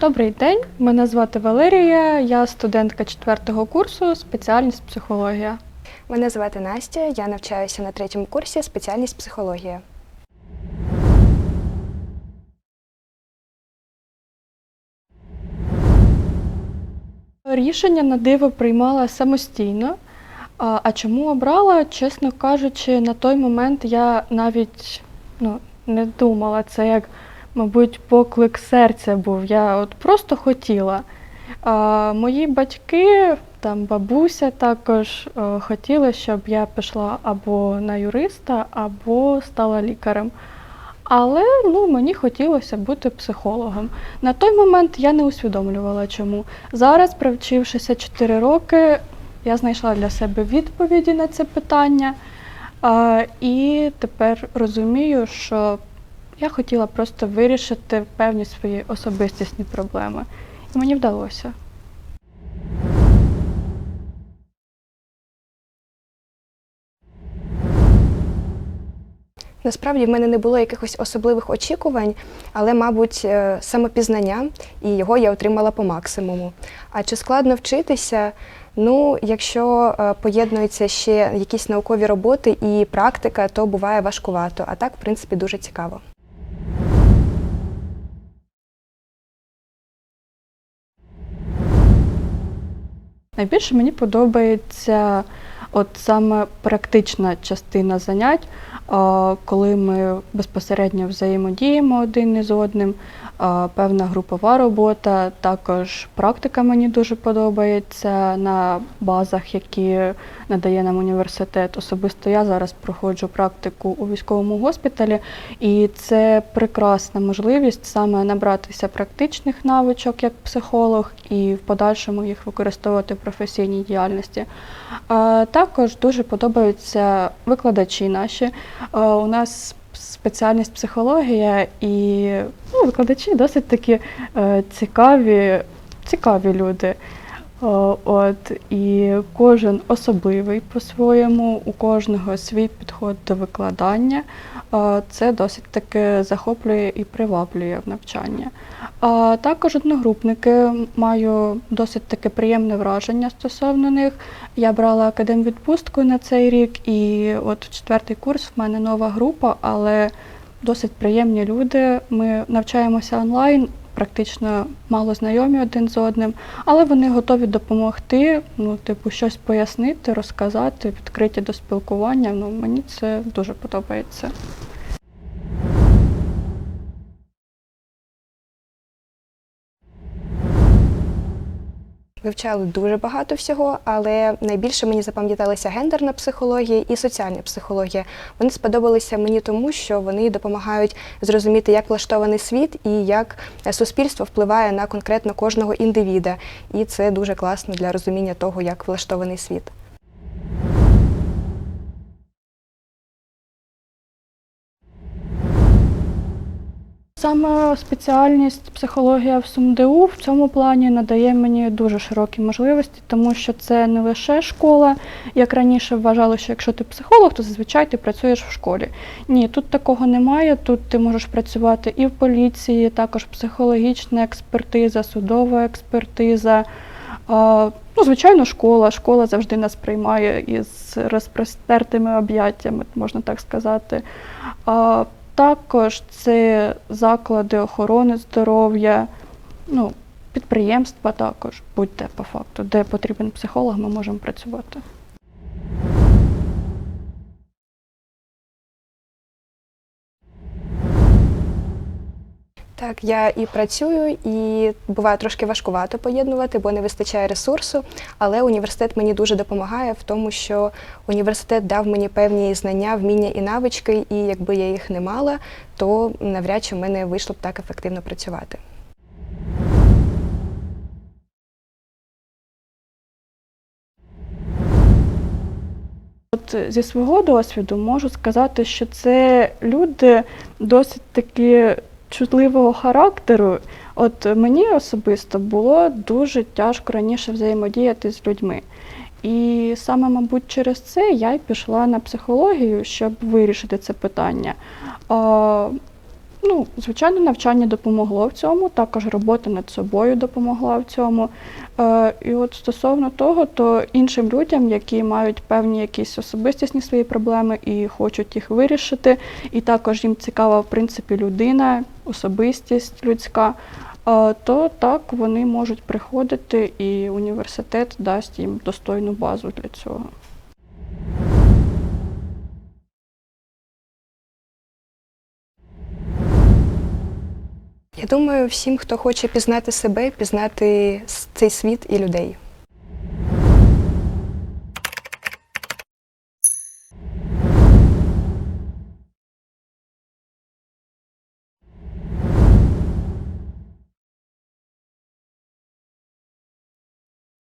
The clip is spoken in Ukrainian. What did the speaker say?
Добрий день, мене звати Валерія, я студентка четвертого курсу, спеціальність психологія. Мене звати Настя, я навчаюся на третьому курсі, спеціальність психологія. Рішення на диво приймала самостійно. А а чому обрала, чесно кажучи, на той момент я навіть ну, не думала. Це як, мабуть, поклик серця був. Я от просто хотіла. А, мої батьки, там бабуся також е, хотіли, щоб я пішла або на юриста, або стала лікарем. Але ну, мені хотілося бути психологом. На той момент я не усвідомлювала чому. Зараз, провчившися 4 роки, я знайшла для себе відповіді на це питання. І тепер розумію, що я хотіла просто вирішити певні свої особистісні проблеми. І мені вдалося. Насправді в мене не було якихось особливих очікувань, але, мабуть, е, самопізнання, і його я отримала по максимуму. А чи складно вчитися? Ну, якщо е, поєднуються ще якісь наукові роботи і практика, то буває важкувато. А так, в принципі, дуже цікаво. Найбільше мені подобається от саме практична частина занять, коли ми безпосередньо взаємодіємо один із одним, певна групова робота, також практика мені дуже подобається на базах, які надає нам університет. Особисто я зараз проходжу практику у військовому госпіталі, і це прекрасна можливість саме набратися практичних навичок як психолог і в подальшому їх використовувати професійній діяльності. Також дуже подобаються викладачі наші. У нас спеціальність психологія, і ну, викладачі досить такі е, цікаві, цікаві люди. О, От і кожен особливий по-своєму, у кожного свій підход до викладання. Е, Це досить таки захоплює і приваблює в навчання. А також одногрупники маю досить таке приємне враження стосовно них. Я брала академвідпустку на цей рік, і от четвертий курс в мене нова група, але досить приємні люди. Ми навчаємося онлайн, практично мало знайомі один з одним, але вони готові допомогти, ну, типу, щось пояснити, розказати, відкриті до спілкування. Ну, мені це дуже подобається. Вивчали дуже багато всього, але найбільше мені запам'яталася гендерна психологія і соціальна психологія. Вони сподобалися мені тому, що вони допомагають зрозуміти, як влаштований світ і як суспільство впливає на конкретно кожного індивіда. І це дуже класно для розуміння того, як влаштований світ. Саме спеціальність психологія в СумДУ в цьому плані надає мені дуже широкі можливості, тому що це не лише школа. Як раніше вважали, що якщо ти психолог, то зазвичай ти працюєш в школі. Ні, тут такого немає. Тут ти можеш працювати і в поліції, також психологічна експертиза, судова експертиза. Ну, звичайно, школа. Школа завжди нас приймає із розпростертими об'яттями, можна так сказати. Також це заклади охорони здоров'я, ну, підприємства також, будь-де по факту, де потрібен психолог, ми можемо працювати. Так, я і працюю, і буває трошки важкувато поєднувати, бо не вистачає ресурсу. Але університет мені дуже допомагає в тому, що університет дав мені певні знання, вміння і навички, і якби я їх не мала, то навряд чи в мене вийшло б так ефективно працювати. От зі свого досвіду можу сказати, що це люди досить таки чутливого характеру. От мені особисто було дуже тяжко раніше взаємодіяти з людьми. І саме, мабуть, через це я й пішла на психологію, щоб вирішити це питання. Ну, звичайно, навчання допомогло в цьому, також робота над собою допомогла в цьому. Е, і от стосовно того, то іншим людям, які мають певні якісь особистісні свої проблеми і хочуть їх вирішити, і також їм цікава, в принципі, людина, особистість людська, е, то так вони можуть приходити, і університет дасть їм достойну базу для цього. Я думаю, всім, хто хоче пізнати себе, пізнати цей світ і людей.